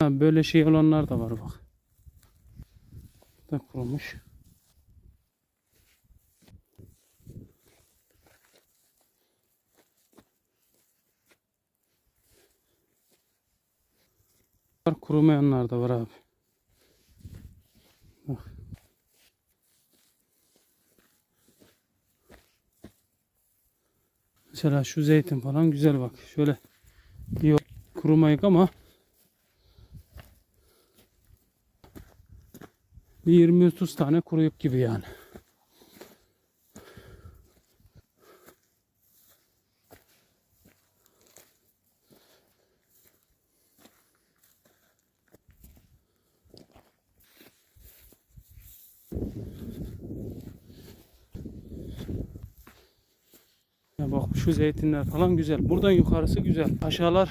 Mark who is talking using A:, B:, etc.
A: Ha, böyle şey olanlar da var bak. Da kurumuş. Var, Kurumayanlar da var abi. Bak. Mesela şu zeytin falan güzel bak. Şöyle iyi kurumayık ama bir 20-30 tane kuruyuk gibi yani. Ya bak şu zeytinler falan güzel. Buradan yukarısı güzel. Aşağılar